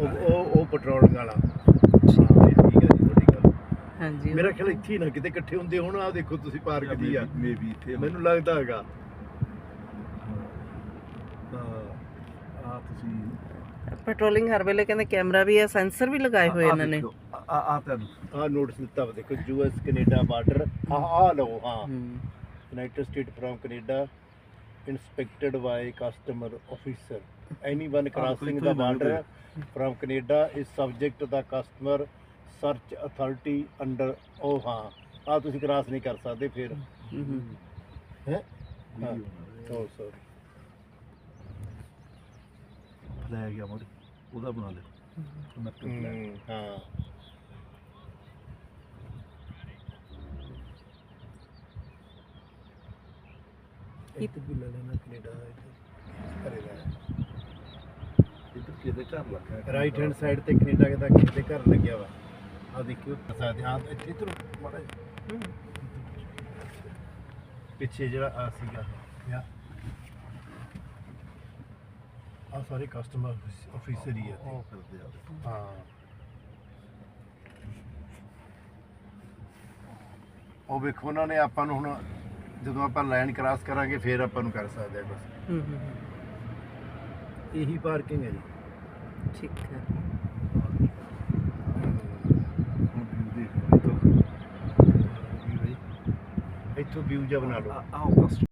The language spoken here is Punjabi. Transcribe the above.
ਉਹ ਉਹ ਉਹ ਪੈਟਰੋਲਿੰਗ ਵਾਲਾ। ਹਾਂ ਠੀਕ ਹੈ ਜੀ ਤੁਹਾਡੀ ਗੱਲ। ਹਾਂਜੀ। ਮੇਰਾ ਖਿਆਲ ਇੱਥੇ ਹੀ ਨਾ ਕਿਤੇ ਇਕੱਠੇ ਹੁੰਦੇ ਹੋਣ ਆ ਦੇਖੋ ਤੁਸੀਂ ਪਾਰਕ ਦੀ ਆ। ਮੇਬੀ ਇੱਥੇ ਮੈਨੂੰ ਲੱਗਦਾ ਹੈਗਾ। ਆ ਤੁਸੀਂ ਪੈਟਰੋਲਿੰਗ ਹਰ ਵੇਲੇ ਕਹਿੰਦੇ ਕੈਮਰਾ ਵੀ ਹੈ ਸੈਂਸਰ ਵੀ ਲਗਾਏ ਹੋਏ ਇਹਨਾਂ ਨੇ। ਆ ਆ ਤੁਹਾਨੂੰ। ਆ ਨੋਟਿਸ ਦਿੱਤਾ ਵਾ ਦੇਖੋ ਯੂਐਸ ਕੈਨੇਡਾ ਬਾਰਡਰ ਆ ਆ ਲਓ ਹਾਂ। ਹੂੰ। United States from Canada inspected by customer officer. Anyone crossing the border from Canada is subject to the customer search authority under ਉਹ ਹਾਂ ਆ ਤੁਸੀਂ ਕ੍ਰਾਸ ਨਹੀਂ ਕਰ ਸਕਦੇ ਫਿਰ ਹੂੰ, ਸੋ ਸੌਰੀ ਫਲੈਗ ਆ ਮੋੜ ਉਹਦਾ ਬਣਾ ਲਿਓ ਹਾਂ ਇੱਥੇ ਵੀ ਲੈ ਲੈਣਾ ਕੈਨੇਡਾ ਕਰੇਗਾ ਇੱਧਰ ਕਿਹਦੇ ਘਰ ਲੱਗਾ ਰਾਈਟ ਹੈਂਡ ਸਾਈਡ ਤੇ ਕੈਨੇਡਾ ਦਾ ਕਿਤੇ ਘਰ ਲੱਗਿਆ ਵਾ? ਆ ਦੇਖਿਓ। ਸਕਦੇ ਹਾਂ ਇੱਥੇ ਇਧਰ ਮਾੜਾ। ਪਿੱਛੇ ਜਿਹੜਾ ਆ ਸੀਗਾ ਯਾ ਆ ਸਾਰੇ ਕਸਟਮਰ ਆਫੀਸਰ ਹੀ ਆ। ਉਹ ਕਰਦੇ ਆ। ਹਾਂ। ਉਹ ਵੇਖੋ ਉਹਨਾਂ ਨੇ ਆਪਾਂ ਨੂੰ ਹੁਣ ਜਦੋਂ ਆਪਾਂ ਲਾਈਨ ਕ੍ਰਾਸ ਕਰਾਂਗੇ ਫੇਰ ਆਪਾਂ ਨੂੰ ਕਰ ਸਕਦੇ ਆ ਕੁਝ ਹੂੰ ਹੂੰ ਹੂੰ। ਇਹੀ ਪਾਰਕਿੰਗ ਹੈ ਜੀ। ਠੀਕ ਹੈ। ਹੁਣ view ਦੇਖ ਇੱਥੋਂ। ਇੱਥੋਂ ਵਿਊ ਜਿਹਾ ਬਣਾ ਲਓ। ਆਓ